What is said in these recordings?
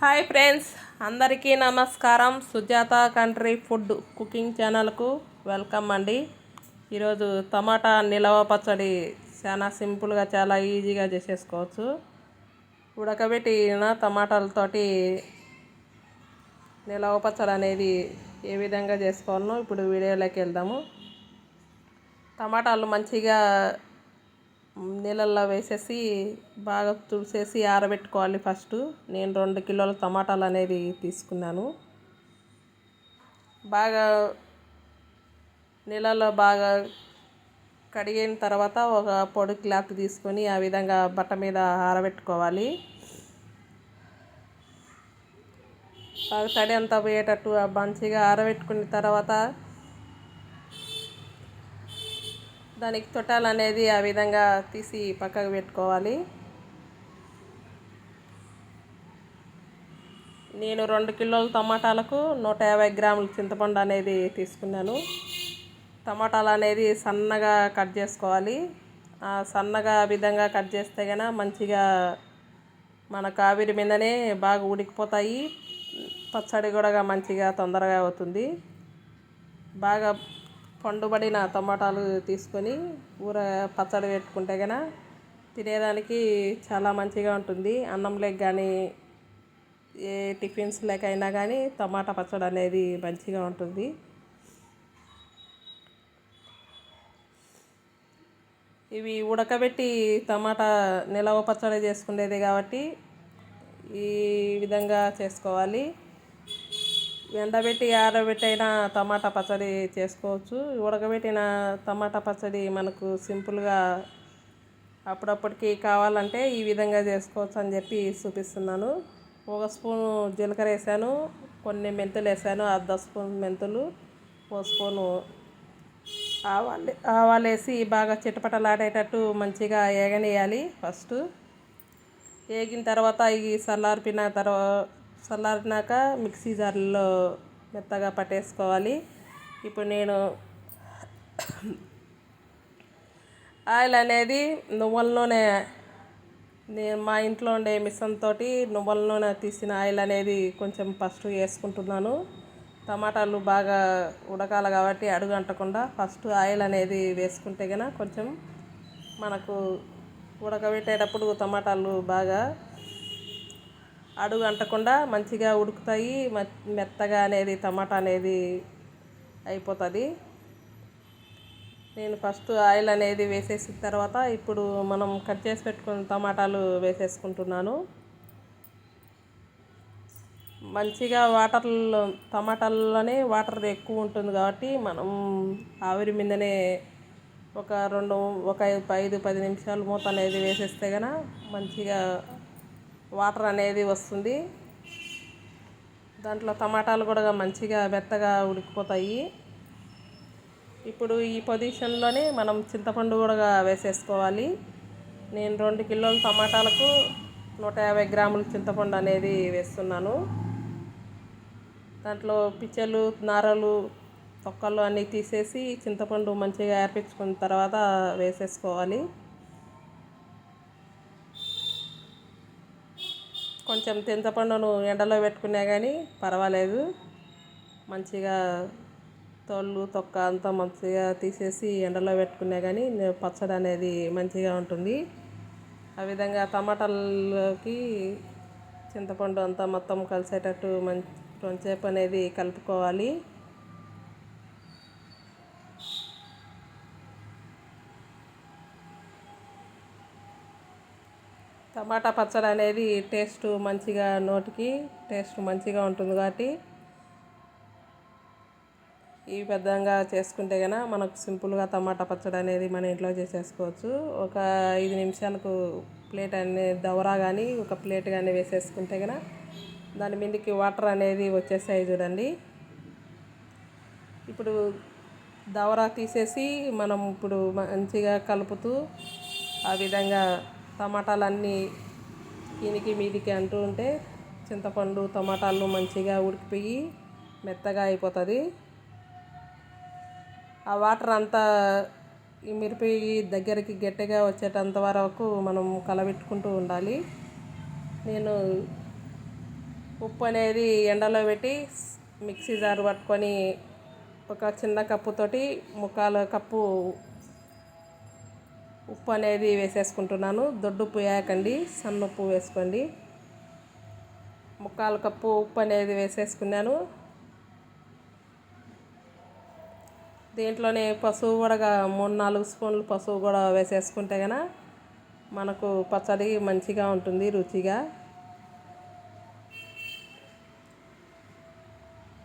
Hi friends అందరికీ నమస్కారం. Sujatha country food cooking ఛానల్కు వెల్కమ్ అండి. ఈరోజు టమాటా నిలవ పచ్చడి చాలా సింపుల్గా చాలా ఈజీగా చేసేసుకోవచ్చు. ఉడకబెట్టిన టమాటాలతోటి నిలవ పచ్చడి అనేది ఏ విధంగా చేసుకోవాలనో ఇప్పుడు వీడియోలోకి వెళ్దాము. టమాటాలు మంచిగా నీళ్ళల్లో వేసేసి బాగా తుడిసేసి ఆరబెట్టుకోవాలి ఫస్ట్. నేను రెండు కిలోల టమాటాలు అనేది తీసుకున్నాను. బాగా నీళ్ళలో బాగా కడిగిన తర్వాత ఒక పొడి క్లాత్ తీసుకొని ఆ విధంగా బట్ట మీద ఆరబెట్టుకోవాలి. బాగా తడి అంతా పోయేటట్టు మంచిగా ఆరబెట్టుకున్న తర్వాత దానికి తొట్టాలు అనేది ఆ విధంగా తీసి పక్కకు పెట్టుకోవాలి. నేను రెండు కిలోల టమాటాలకు నూట యాభై గ్రాముల చింతపండు అనేది తీసుకున్నాను. టమాటాలు అనేది సన్నగా కట్ చేసుకోవాలి. సన్నగా విధంగా కట్ చేస్తే కనుక మంచిగా మన కావిరి మీదనే బాగా ఉడికిపోతాయి. పచ్చడి కూడా మంచిగా తొందరగా అవుతుంది. బాగా పండుబడిన టమాటాలు తీసుకొని ఊర పచ్చడి పెట్టుకుంటే కనుక తినేదానికి చాలా మంచిగా ఉంటుంది. అన్నంలోకి కానీ ఏ టిఫిన్స్ లేకైనా కానీ టమాటా పచ్చడి అనేది మంచిగా ఉంటుంది. ఇవి ఉడకబెట్టి టమాటా నిలవ పచ్చడి చేసుకునేది కాబట్టి ఈ విధంగా చేసుకోవాలి. ఎండబెట్టి ఆరబెట్టైన టమాటా పచ్చడి చేసుకోవచ్చు. ఉడకబెట్టిన టమాటా పచ్చడి మనకు సింపుల్గా అప్పుడప్పటికి కావాలంటే ఈ విధంగా చేసుకోవచ్చు అని చెప్పి చూపిస్తున్నాను. ఒక స్పూను జీలకర్ర వేసాను కొన్ని మెంతులు వేసాను అర్ధ స్పూన్ మెంతులు ఒక స్పూను ఆవాలు ఆవాలు వేసి బాగా చిటపటలాడేటట్టు మంచిగా ఏగనేయాలి ఫస్ట్. ఏగిన తర్వాత ఈ చల్లారిపిన తర్వాత చల్లారినాక మిక్సీ జార్లో మెత్తగా పట్టేసుకోవాలి. ఇప్పుడు నేను ఆయిల్ అనేది నువ్వుల నూనె నేను మా ఇంట్లో ఉండే మిషన్ తోటి నువ్వుల నూనె తీసిన ఆయిల్ అనేది కొంచెం ఫస్ట్ వేసుకుంటున్నాను. టమాటాలు బాగా ఉడకాలి కాబట్టి అడుగు అంటకుండా ఫస్ట్ ఆయిల్ అనేది వేసుకుంటే కనుక కొంచెం మనకు ఉడకబెట్టేటప్పుడు టమాటాలు బాగా అడుగు అంటకుండా మంచిగా ఉడుకుతాయి మెత్తగా అనేది టమాటా అనేది అయిపోతుంది. నేను ఫస్ట్ ఆయిల్ అనేది వేసేసిన తర్వాత ఇప్పుడు మనం కట్ చేసి పెట్టుకున్న టమాటాలు వేసేసుకుంటున్నాను. మంచిగా వాటర్లో టమాటాల్లోనే వాటర్ ఎక్కువ ఉంటుంది కాబట్టి మనం ఆవిరి మీదనే ఒక రెండు ఒక ఐదు పది నిమిషాలు మూత అనేది వేసేస్తే కనుక మంచిగా వాటర్ అనేది వస్తుంది. దాంట్లో టమాటాలు కూడా మంచిగా మెత్తగా ఉడికిపోతాయి. ఇప్పుడు ఈ పొజిషన్లోనే మనం చింతపండు కూడా వేసేసుకోవాలి. నేను రెండు కిలోల టమాటాలకు నూట యాభై గ్రాముల చింతపండు అనేది వేస్తున్నాను. దాంట్లో పిచ్చలు నారలు తొక్కలు అన్నీ తీసేసి చింతపండు మంచిగా ఏర్పించుకున్న తర్వాత వేసేసుకోవాలి. కొంచెం చింతపండును ఎండలో పెట్టుకున్నా కానీ పర్వాలేదు. మంచిగా తోళ్ళు తొక్క అంతా మంచిగా తీసేసి ఎండలో పెట్టుకున్నా కానీ పచ్చడి అనేది మంచిగా ఉంటుంది. ఆ విధంగా టమాటాలకి చింతపండు అంతా మొత్తం కలిసేటట్టు మంచి కొంచెంసేపు అనేది కలుపుకోవాలి. టమాటా పచ్చడి అనేది టేస్ట్ మంచిగా నోటికి టేస్ట్ మంచిగా ఉంటుంది కాబట్టి ఈ విధంగా చేసుకుంటే కనుక మనకు సింపుల్గా టమాటా పచ్చడి అనేది మన ఇంట్లో చేసేసుకోవచ్చు. ఒక ఐదు నిమిషాలకు ప్లేట్ అనేది దవరా కానీ ఒక ప్లేట్ కానీ వేసేసుకుంటే కనుక దాని మీదకి వాటర్ అనేది వచ్చేసాయి చూడండి. ఇప్పుడు దవరా తీసేసి మనం ఇప్పుడు మంచిగా కలుపుతూ ఆ విధంగా టమాటాలన్నీ దీనికి మీదికి అంటూ ఉంటే చింతపండు టమాటాలు మంచిగా ఉడికిపోయి మెత్తగా అయిపోతుంది. ఆ వాటర్ అంతా ఈ మిరిపోయి దగ్గరికి గట్టిగా వచ్చేటంత వరకు మనం కలబెట్టుకుంటూ ఉండాలి. నేను ఉప్పు అనేది ఎండలో పెట్టి మిక్సీ జార్ పట్టుకొని ఒక చిన్న కప్పుతోటి ముక్కాలు కప్పు ఉప్పు అనేది వేసేసుకుంటున్నాను. దొడ్డుప్పు వేయకండి సన్న ఉప్పు వేసుకోండి. ముక్కాలు కప్పు ఉప్పు అనేది వేసేసుకున్నాను. దీంట్లోనే పసుపు కూడా మూడు నాలుగు స్పూన్లు పసుపు కూడా వేసేసుకుంటే కనుక మనకు పచ్చడి మంచిగా ఉంటుంది రుచిగా.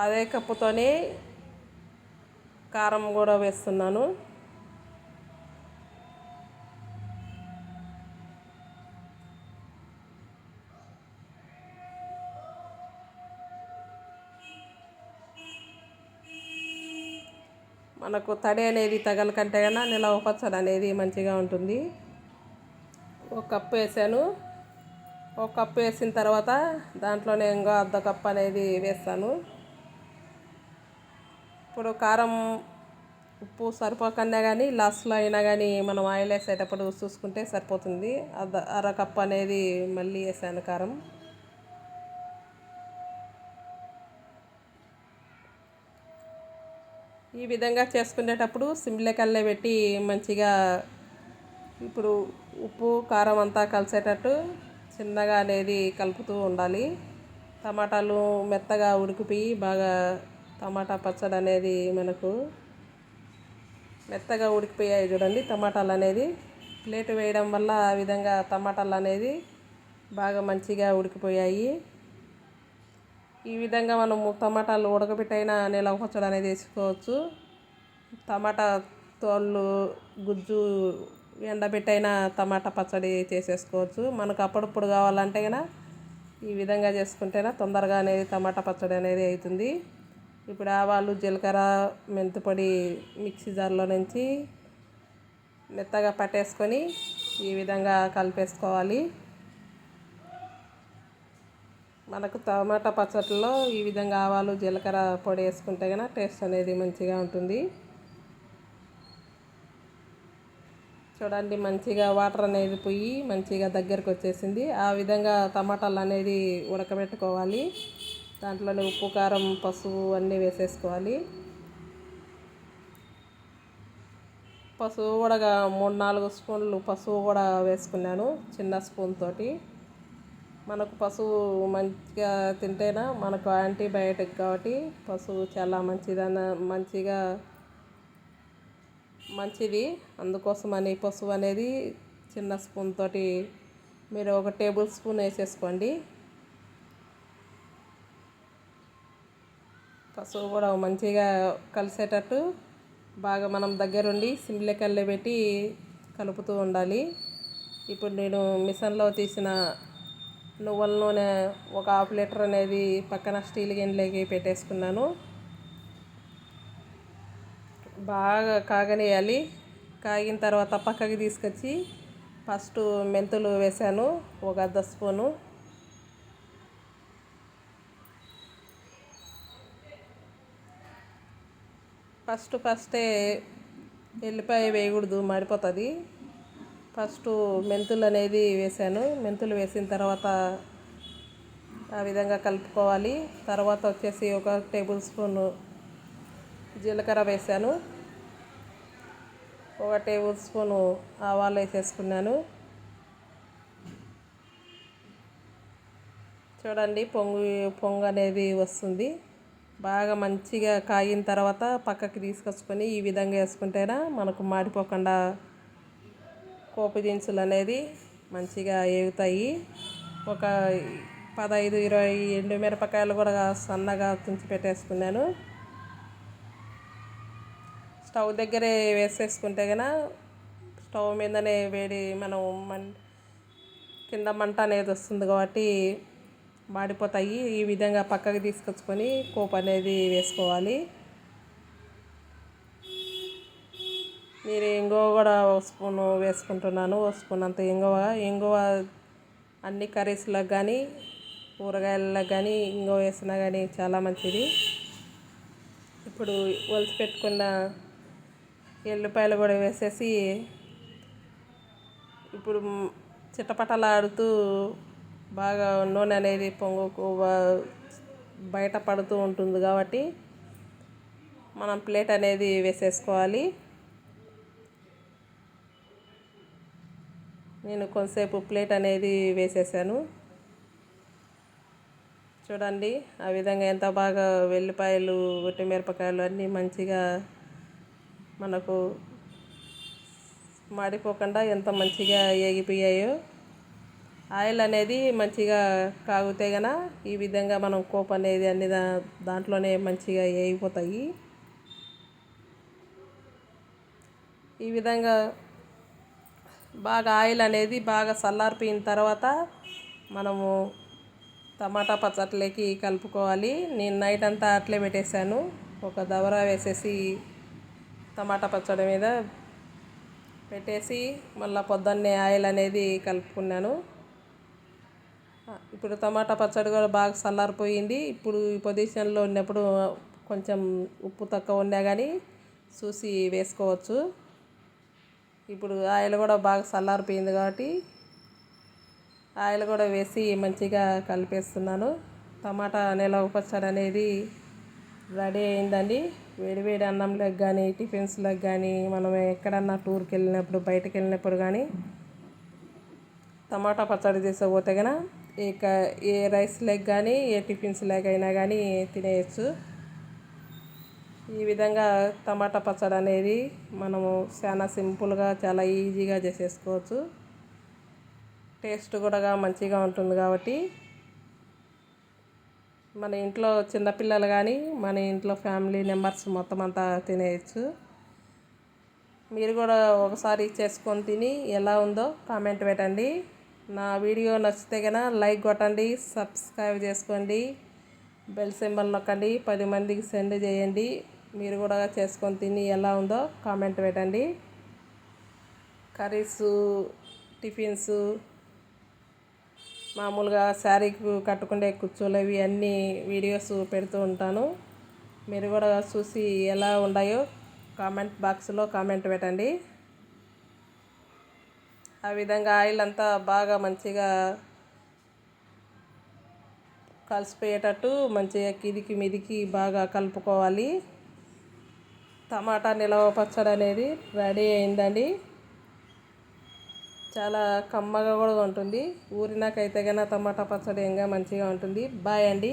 అదే కప్పుతోనే కారం కూడా వేస్తున్నాను. మనకు తడి అనేది తగలకంటే కన్నా నిలవ పచ్చడి అనేది మంచిగా ఉంటుంది. ఒక కప్పు వేసాను. ఒక కప్పు వేసిన తర్వాత దాంట్లోనే ఇంకో అర్ధ కప్పు అనేది వేస్తాను. ఇప్పుడు కారం ఉప్పు సరిపోకన్నా కానీ లాస్ట్లో అయినా కానీ మనం ఆయిల్ వేసేటప్పుడు చూసుకుంటే సరిపోతుంది. అర్ధ అర కప్పు అనేది మళ్ళీ వేసాను కారం. ఈ విధంగా చేసుకునేటప్పుడు సిమ్లే కల్లే పెట్టి మంచిగా ఇప్పుడు ఉప్పు కారం అంతా కలిసేటట్టు చిన్నగా అనేది కలుపుతూ ఉండాలి. టమాటాలు మెత్తగా ఉడికిపోయి బాగా టమాటా పచ్చడి అనేది మనకు మెత్తగా ఉడికిపోయాయి చూడండి. టమాటాలు అనేది ప్లేట్ వేయడం వల్ల ఆ విధంగా టమాటాలు అనేది బాగా మంచిగా ఉడికిపోయాయి. ఈ విధంగా మనము టమాటాలు ఉడకబెట్టైనా నిలవ పచ్చడి అనేది వేసుకోవచ్చు. టమాటా తోళ్ళు గుజ్జు ఎండబెట్టైనా టమాటా పచ్చడి చేసేసుకోవచ్చు. మనకు అప్పుడప్పుడు కావాలంటే కనుక ఈ విధంగా చేసుకుంటేనే తొందరగా అనేది టమాటా పచ్చడి అనేది అవుతుంది ఇప్పుడు ఆవాలు జీలకర్ర మెంతిపొడి మిక్సీ జార్లో నుంచి మెత్తగా పట్టేసుకొని ఈ విధంగా కలిపేసుకోవాలి. మనకు టమాటా పచ్చట్లో ఈ విధంగా ఆవాలు జీలకర్ర పొడి వేసుకుంటే కనుక టేస్ట్ అనేది మంచిగా ఉంటుంది. చూడండి మంచిగా వాటర్ అనేది పోయి మంచిగా దగ్గరకు వచ్చేసింది. ఆ విధంగా టమాటాలు అనేది ఉడకబెట్టుకోవాలి. దాంట్లోనే ఉప్పు కారం పసుపు అన్నీ వేసేసుకోవాలి. పసుపు కూడా మూడు నాలుగు స్పూన్లు పసుపు కూడా వేసుకున్నాను చిన్న స్పూన్ తోటి. మనకు పశువు మంచిగా తింటేనా మనకు యాంటీబయాటిక్ కాబట్టి పశువు చాలా మంచిదన్న మంచిగా మంచిది. అందుకోసమని పశువు అనేది చిన్న స్పూన్ తోటి మీరు ఒక టేబుల్ స్పూన్ వేసేసుకోండి. పసుపు కూడా మంచిగా కలిసేటట్టు బాగా మనం దగ్గరుండి సిమ్లెకల్లే పెట్టి కలుపుతూ ఉండాలి. ఇప్పుడు నేను మిషన్లో తీసిన నువ్వుల నూనె ఒక హాఫ్ లీటర్ అనేది పక్కన స్టీల్ గిన్నెలోకి పెట్టేసుకున్నాను. బాగా కాగనేయాలి. కాగిన తర్వాత పక్కకి తీసుకొచ్చి ఫస్ట్ మెంతులు వేసాను ఒక అర్ధ స్పూను. ఫస్ట్ ఫస్టే ఎల్లిపాయ వేయకూడదు మాడిపోతుంది. ఫస్ట్ మెంతులు అనేది వేసాను. మెంతులు వేసిన తర్వాత ఆ విధంగా కలుపుకోవాలి. తర్వాత వచ్చేసి ఒక టేబుల్ స్పూన్ జీలకర్ర వేసాను. ఒక టేబుల్ స్పూను ఆవాలు వేసేసుకున్నాను. చూడండి పొంగు పొంగు అనేది వస్తుంది. బాగా మంచిగా కాగిన తర్వాత పక్కకి తీసుకొచ్చుకొని ఈ విధంగా వేసుకుంటేనా మనకు మాడిపోకుండా పోపు దినుసులు అనేది మంచిగా ఏగుతాయి. ఒక పదహైదు ఇరవై ఎండు మిరపకాయలు కూడా సన్నగా తుంచి పెట్టేసుకున్నాను. స్టవ్ దగ్గరే వేసేసుకుంటే కనుక స్టవ్ మీదనే వేడి మనం మన్ కింద మంట అనేది వస్తుంది కాబట్టి మాడిపోతాయి. ఈ విధంగా పక్కకి తీసుకొచ్చుకొని కోపు అనేది వేసుకోవాలి. మీరు ఇంగువ కూడా ఒక స్పూన్ వేసుకుంటున్నాను ఒక స్పూన్ అంత ఇంగువ ఇంగువ అన్ని కర్రీస్లకు కానీ కూరగాయలకు కానీ ఇంగువ వేసినా కానీ చాలా మంచిది. ఇప్పుడు ఒలిసి పెట్టుకున్న ఎల్లిపాయలు కూడా వేసేసి ఇప్పుడు చిట్టపటలాడుతూ బాగా నూనె అనేది పొంగుకు బయట పడుతూ ఉంటుంది కాబట్టి మనం ప్లేట్ అనేది వేసేసుకోవాలి. నేను కొంతసేపు ప్లేట్ అనేది వేసేసాను. చూడండి ఆ విధంగా ఎంత బాగా వెల్లిపాయలు మిరపకాయలు అన్నీ మంచిగా మనకు మాడిపోకుండా ఎంత మంచిగా ఏగిపోయాయో ఆయిల్ అనేది మంచిగా కాగితే గన ఈ విధంగా మనం కోప్ అనేది అన్ని దా దాంట్లోనే మంచిగా ఏగిపోతాయి. ఈ విధంగా బాగా ఆయిల్ అనేది బాగా చల్లారిపోయిన తర్వాత మనము టమాటా పచ్చట్లోకి కలుపుకోవాలి. నేను నైట్ అంతా అట్లే పెట్టేశాను. ఒక దవర వేసేసి టమాటా పచ్చడి మీద పెట్టేసి మళ్ళీ పొద్దున్నే ఆయిల్ అనేది కలుపుకున్నాను. ఇప్పుడు టమాటా పచ్చడి కూడా బాగా చల్లారిపోయింది ఇప్పుడు ఈ పొజిషన్లో ఉన్నప్పుడు కొంచెం ఉప్పు తక్కువ ఉన్నా కానీ చూసి వేసుకోవచ్చు. ఇప్పుడు ఆయిల్ కూడా బాగా చల్లారిపోయింది కాబట్టి ఆయిల్ కూడా వేసి మంచిగా కలిపేస్తున్నాను. టమాటా నిలవ పచ్చడి అనేది రెడీ అయిందండి. వేడివేడి అన్నంలోకి కానీ టిఫిన్స్లోకి కానీ మనం ఎక్కడన్నా టూర్కి వెళ్ళినప్పుడు బయటకు వెళ్ళినప్పుడు కానీ టమాటా పచ్చడి తీసుకుపోతే కనుక ఇక ఏ రైస్ లెగ్ కానీ ఏ టిఫిన్స్ లెగ్ అయినా కానీ తినేయచ్చు. ఈ విధంగా టమాటా పచ్చడి అనేది మనము చాలా సింపుల్గా చాలా ఈజీగా చేసేసుకోవచ్చు. టేస్ట్ కూడా మంచిగా ఉంటుంది కాబట్టి మన ఇంట్లో చిన్నపిల్లలు కానీ మన ఇంట్లో ఫ్యామిలీ మెంబర్స్ మొత్తం అంతా తినేయచ్చు. మీరు కూడా ఒకసారి చేసుకొని తిని ఎలా ఉందో కామెంట్ పెట్టండి. నా వీడియో నచ్చితే కనుక లైక్ కొట్టండి సబ్స్క్రైబ్ చేసుకోండి బెల్ సింబల్ నొక్కండి పది మందికి సెండ్ చేయండి. మీరు కూడా చేసుకొని తిని ఎలా ఉందో కామెంట్ పెట్టండి. కర్రీస్ టిఫిన్స్ మామూలుగా శారీకి కట్టుకునే కూర్చోలేవి అన్నీ వీడియోస్ పెడుతూ ఉంటాను. మీరు కూడా చూసి ఎలా ఉన్నాయో కామెంట్ బాక్స్లో కామెంట్ పెట్టండి. ఆ విధంగా ఆయిల్ అంతా బాగా మంచిగా కలిసిపోయేటట్టు మంచిగా కిదికి మిదికి బాగా కలుపుకోవాలి. టమాటా నిలవ పచ్చడి అనేది రెడీ అయిందండి. చాలా కమ్మగా కూడా ఉంటుంది. ఊరినాకైతే కన్నా టమాటా పచ్చడి ఇంకా మంచిగా ఉంటుంది. బాయ్ అండి.